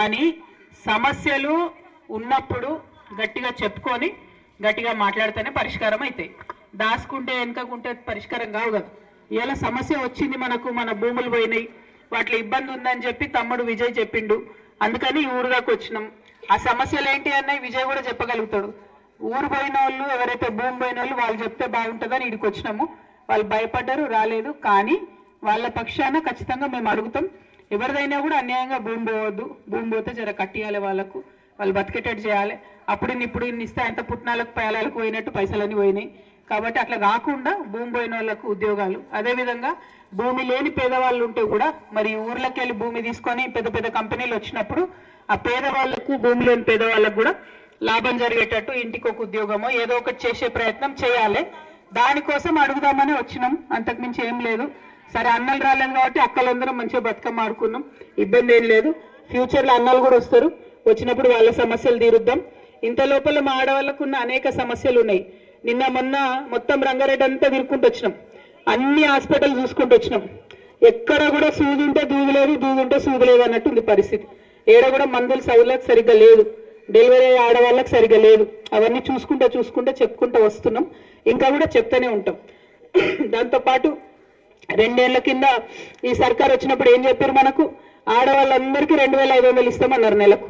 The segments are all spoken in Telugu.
కానీ సమస్యలు ఉన్నప్పుడు గట్టిగా చెప్పుకొని గట్టిగా మాట్లాడితేనే పరిష్కారం అవుతాయి దాచుకుంటే వెనుకకుంటే పరిష్కారం కావు కదా. ఇవాళ సమస్య వచ్చింది మనకు మన భూములు పోయినాయి వాటిలో ఇబ్బంది ఉందని చెప్పి తమ్ముడు విజయ్ చెప్పిండు. అందుకని ఊరు దాకా వచ్చినాం. ఆ సమస్యలు ఏంటి అన్నవి విజయ్ కూడా చెప్పగలుగుతాడు. ఊరు పోయిన వాళ్ళు ఎవరైతే భూమి పోయిన వాళ్ళు వాళ్ళు చెప్తే బాగుంటుందని ఇడికి వచ్చినాము. వాళ్ళు భయపడ్డారు రాలేదు. కానీ వాళ్ళ పక్షాన ఖచ్చితంగా మేము అడుగుతాం. ఎవరిదైనా కూడా అన్యాయంగా భూమి పోవద్దు. భూమి పోతే జర కట్టియాలి వాళ్ళకు. వాళ్ళు బతికేటట్టు చేయాలి. అప్పుడు ఇప్పుడు ఇన్ని ఇస్తే ఎంత పుట్నాలకు పేలాలకు పోయినట్టు పైసలన్నీ పోయినాయి. కాబట్టి అట్లా కాకుండా భూమి పోయిన వాళ్ళకు ఉద్యోగాలు. అదేవిధంగా భూమి లేని పేదవాళ్ళు ఉంటే కూడా మరి ఊర్లోకి వెళ్ళి భూమి తీసుకొని పెద్ద పెద్ద కంపెనీలు వచ్చినప్పుడు ఆ పేదవాళ్ళకు భూమి లేని పేదవాళ్ళకు కూడా లాభం జరిగేటట్టు ఇంటికి ఒక ఉద్యోగమో ఏదో ఒకటి చేసే ప్రయత్నం చేయాలి. దానికోసం అడుగుదామని వచ్చినాం. అంతకుమించి ఏం లేదు. సరే అన్నలు రాలేం కాబట్టి అక్కలందరం మంచిగా బతుకమ్మ ఆడుకున్నాం. ఇబ్బంది ఏం లేదు. ఫ్యూచర్లో అన్నలు కూడా వస్తారు. వచ్చినప్పుడు వాళ్ళ సమస్యలు తీరుద్దాం. ఇంత లోపల మా ఆడవాళ్ళకు ఉన్న అనేక సమస్యలు ఉన్నాయి. నిన్న మొన్న మొత్తం రంగారెడ్డి అంతా తిరుక్కుంటూ వచ్చినాం. అన్ని హాస్పిటల్ చూసుకుంటూ వచ్చినాం. ఎక్కడ కూడా సూది ఉంటే దూది లేదు దూది ఉంటే అన్నట్టు ఉంది పరిస్థితి. ఏడ కూడా మందులు సౌలత్ సరిగ్గా లేదు. డెలివరీ అయ్యే ఆడవాళ్ళకి సరిగ్గా లేదు. అవన్నీ చూసుకుంటూ చూసుకుంటూ చెప్పుకుంటూ వస్తున్నాం. ఇంకా కూడా చెప్తూనే ఉంటాం. దాంతో పాటు రెండేళ్ళ కింద ఈ సర్కార్ వచ్చినప్పుడు ఏం చెప్పారు మనకు? ఆడవాళ్ళందరికీ రెండు వేల ఐదు వందలు ఇస్తామన్నారు నెలకు.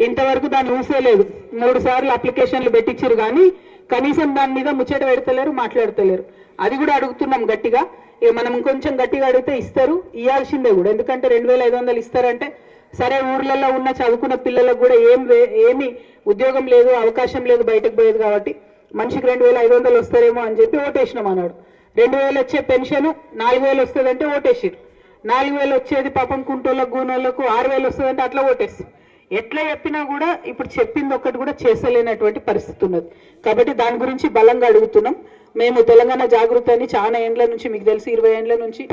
ఇంతవరకు దాన్ని ఊసేలేదు మూడు సార్లు అప్లికేషన్లు పెట్టించారు కానీ కనీసం దాని మీద ముచ్చట పెడతలేరు మాట్లాడతలేరు. అది కూడా అడుగుతున్నాం గట్టిగా. ఇక మనం కొంచెం గట్టిగా అడిగితే ఇస్తారు. ఇవ్వాల్సిందే కూడా. ఎందుకంటే రెండు వేల ఐదు వందలు ఇస్తారంటే సరే ఊర్లలో ఉన్న చదువుకున్న పిల్లలకు కూడా ఏం వే- ఏమి ఉద్యోగం లేదు అవకాశం లేదు బయటకు పోయేది కాబట్టి మనిషికి రెండు వేల ఐదు వందలు వస్తారేమో అని చెప్పి ఓటేసినాం అన్నాడు. రెండు వేలు వచ్చే పెన్షన్ నాలుగు వేలు వస్తుందంటే ఓటేసిరు నాలుగు వేలు వచ్చేది పాపం కుంటోళ్ళకు గూనోళ్ళకు ఆరు వేలు వస్తుందంటే అట్లా ఓటేసి. ఎట్లా చెప్పినా కూడా ఇప్పుడు చెప్పింది ఒక్కటి కూడా చేసలేనటువంటి పరిస్థితి ఉన్నది. కాబట్టి దాని గురించి బలంగా అడుగుతున్నాం. మేము తెలంగాణ జాగృతి అని చాలా ఏండ్ల నుంచి మీకు తెలిసి ఇరవై ఏండ్ల నుంచి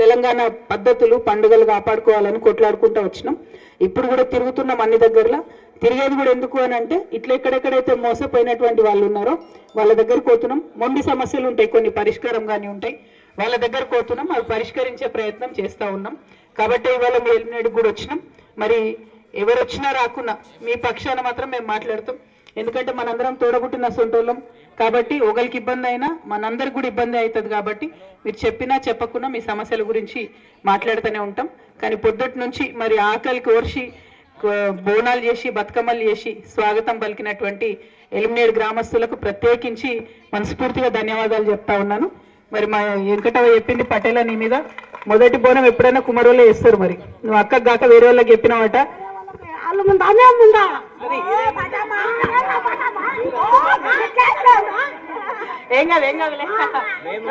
తెలంగాణ పద్ధతులు పండుగలు కాపాడుకోవాలని కొట్లాడుకుంటూ వచ్చినాం. ఇప్పుడు కూడా తిరుగుతున్నాం అన్ని దగ్గరలో. తిరిగేది కూడా ఎందుకు అని అంటే ఇట్లా ఎక్కడెక్కడైతే మోసపోయినటువంటి వాళ్ళు ఉన్నారో వాళ్ళ దగ్గరకు పోతున్నాం. మొండి సమస్యలు ఉంటాయి కొన్ని పరిష్కారం కానీ ఉంటాయి. వాళ్ళ దగ్గరకు పోతున్నాం అవి పరిష్కరించే ప్రయత్నం చేస్తూ ఉన్నాం. కాబట్టి ఇవాళ మీ ఎలిమినేట్ కూడా వచ్చినాం. మరి ఎవరు వచ్చినా రాకున్నా మీ పక్షాన మాత్రం మేము మాట్లాడతాం. ఎందుకంటే మనందరం తోడబుట్టిన సొంటోళ్ళం. కాబట్టి ఒకరికి ఇబ్బంది అయినా మనందరికి కూడా ఇబ్బంది అవుతుంది కాబట్టి మీరు చెప్పినా చెప్పకున్నా మీ సమస్యల గురించి మాట్లాడుతూనే ఉంటాం. కానీ పొద్దుటి నుంచి మరి ఆకలికి ఓర్చి బోనాలు చేసి బతుకమ్మలు చేసి స్వాగతం పలికినటువంటి ఎలిమినేట్ గ్రామస్తులకు ప్రత్యేకించి మనస్ఫూర్తిగా ధన్యవాదాలు చెప్తా ఉన్నాను. మరి మా వెంకటవ చెప్పింది పటేల నీ మీద. మొదటి బోనం ఎప్పుడైనా కుమరోళ్ళే వేస్తారు మరి. నువ్వు అక్కకు గాక వేరే వాళ్ళకి చెప్పినావట? ఏం కాదు ఏం కాదులే.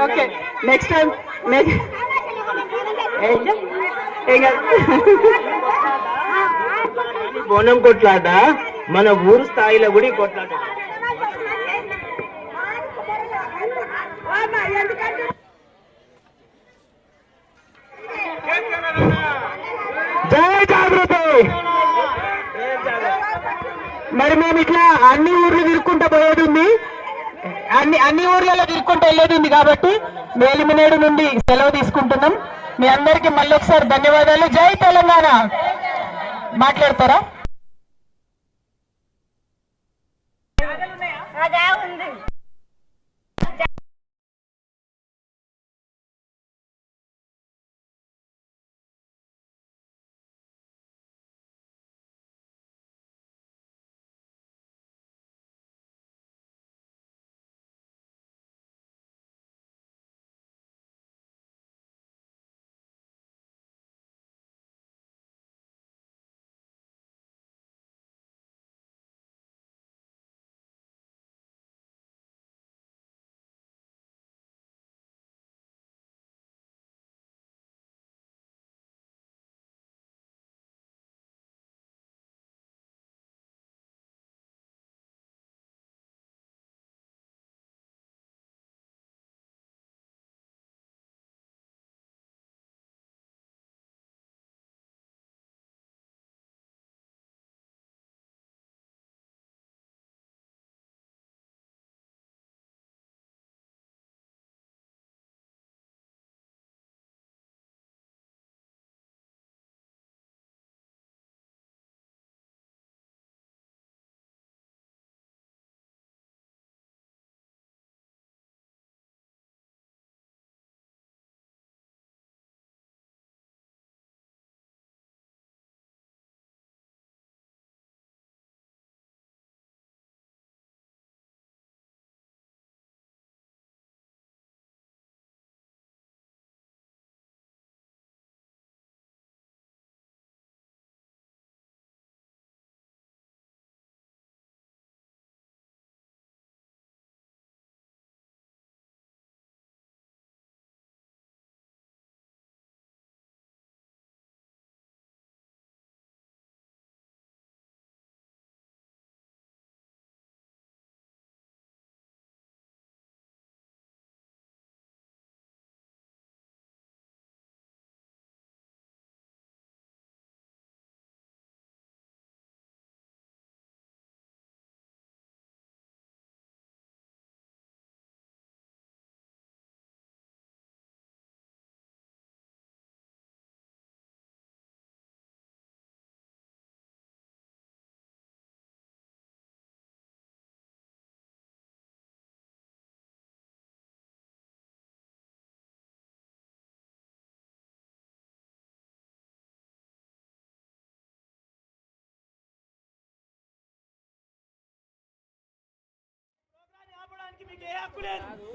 ఓకే నెక్స్ట్ టైం ఏం కాదు. బోనం కొట్లాట మన ఊరు స్థాయిలో కూడా ఈ కొట్లాట. జాగృతి. మరి మేము ఇట్లా అన్ని ఊర్లు తిరుక్కుంటూ పోయేది ఉంది. అన్ని అన్ని ఊర్లలో తిరుక్కుంటూ వెళ్ళేది ఉంది కాబట్టి మేలిమినేడు నుండి సెలవు తీసుకుంటున్నాం. మీ అందరికీ మళ్ళీ ఒకసారి ధన్యవాదాలు. జై తెలంగాణ. మాట్లాడతారా? ఉంది?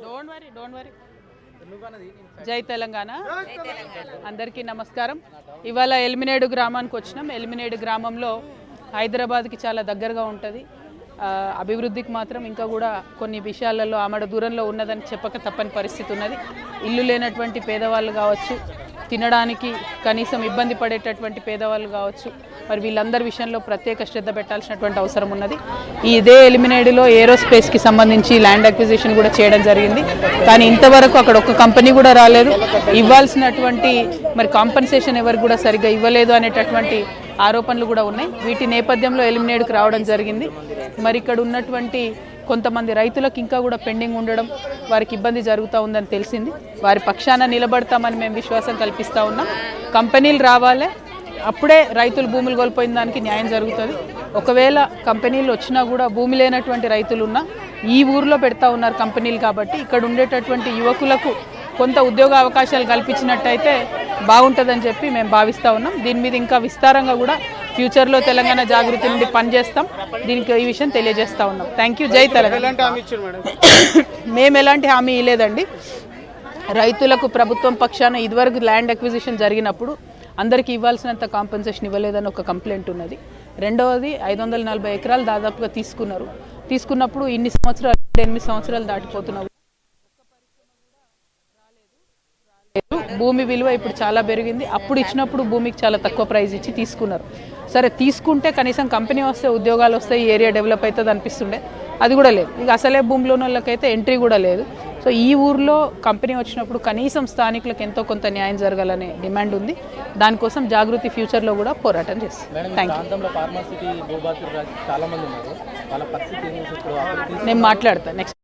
డోంట్ వరీ డోంట్ వరీ జై తెలంగాణ. అందరికీ నమస్కారం. ఇవాళ ఎలిమినేడు గ్రామానికి వచ్చినాం. ఎలిమినేడు గ్రామంలో హైదరాబాద్కి చాలా దగ్గరగా ఉంటుంది. అభివృద్ధికి మాత్రం ఇంకా కూడా కొన్ని విషయాలలో ఆమెడ దూరంలో ఉన్నదని చెప్పక తప్పని పరిస్థితి ఉన్నది. ఇల్లు లేనటువంటి పేదవాళ్ళు కావచ్చు తినడానికి కనీసం ఇబ్బంది పడేటటువంటి పేదవాళ్ళు కావచ్చు మరి వీళ్ళందరి విషయంలో ప్రత్యేక శ్రద్ధ పెట్టాల్సినటువంటి అవసరం ఉన్నది. ఈ ఇదే ఎలిమినేడ్లో ఏరోస్పేస్కి సంబంధించి ల్యాండ్ అక్విజిషన్ కూడా చేయడం జరిగింది. కానీ ఇంతవరకు అక్కడ ఒక కంపెనీ కూడా రాలేదు. ఇవ్వాల్సినటువంటి మరి కాంపన్సేషన్ ఎవరు కూడా సరిగ్గా ఇవ్వలేదు అనేటటువంటి ఆరోపణలు కూడా ఉన్నాయి. వీటి నేపథ్యంలో ఎలిమినేట్కి రావడం జరిగింది. మరి ఇక్కడ ఉన్నటువంటి కొంతమంది రైతులకు ఇంకా కూడా పెండింగ్ ఉండడం వారికి ఇబ్బంది జరుగుతూ ఉందని తెలిసింది. వారి పక్షాన నిలబడతామని మేము విశ్వాసం కల్పిస్తూ ఉన్నాం. కంపెనీలు రావాలి. అప్పుడే రైతులు భూములు కోల్పోయిన దానికి న్యాయం జరుగుతుంది. ఒకవేళ కంపెనీలు వచ్చినా కూడా భూమి లేనటువంటి రైతులు ఉన్నా ఈ ఊర్లో పెడతా ఉన్నారు కంపెనీలు కాబట్టి ఇక్కడ ఉండేటటువంటి యువకులకు కొంత ఉద్యోగ అవకాశాలు కల్పించినట్టయితే బాగుంటుందని చెప్పి మేము భావిస్తూ ఉన్నాం. దీని మీద ఇంకా విస్తారంగా కూడా ఫ్యూచర్లో తెలంగాణ జాగృతి నుండి పనిచేస్తాం. దీనికి ఈ విషయం తెలియజేస్తా ఉన్నాం. థ్యాంక్ యూ జై తెలంగాణ. మేము ఎలాంటి హామీ ఇవ్వలేదండి రైతులకు ప్రభుత్వం పక్షాన ఇదివరకు ల్యాండ్ అక్విజిషన్ జరిగినప్పుడు అందరికీ ఇవ్వాల్సినంత కాంపెన్సేషన్ ఇవ్వలేదని ఒక కంప్లైంట్ ఉన్నది. రెండవది ఐదు వందల నలభై ఎకరాలు దాదాపుగా తీసుకున్నారు. తీసుకున్నప్పుడు ఇన్ని సంవత్సరాలు ఎనిమిది సంవత్సరాలు దాటిపోతున్నావు భూమి విలువ ఇప్పుడు చాలా పెరిగింది. అప్పుడు ఇచ్చినప్పుడు భూమికి చాలా తక్కువ ప్రైస్ ఇచ్చి తీసుకున్నారు. సరే తీసుకుంటే కనీసం కంపెనీ వస్తే ఉద్యోగాలు వస్తాయి ఈ ఏరియా డెవలప్ అవుతుంది అనిపిస్తుండే. అది కూడా లేదు. ఇక అసలే భూమిలో ఉన్న వాళ్ళకైతే ఎంట్రీ కూడా లేదు. సో ఈ ఊర్లో కంపెనీ వచ్చినప్పుడు కనీసం స్థానికులకు ఎంతో కొంత న్యాయం జరగాలనే డిమాండ్ ఉంది. దానికోసం జాగృతి ఫ్యూచర్లో కూడా పోరాటం చేస్తాం థ్యాంక్ యూ నేను మాట్లాడతాను నెక్స్ట్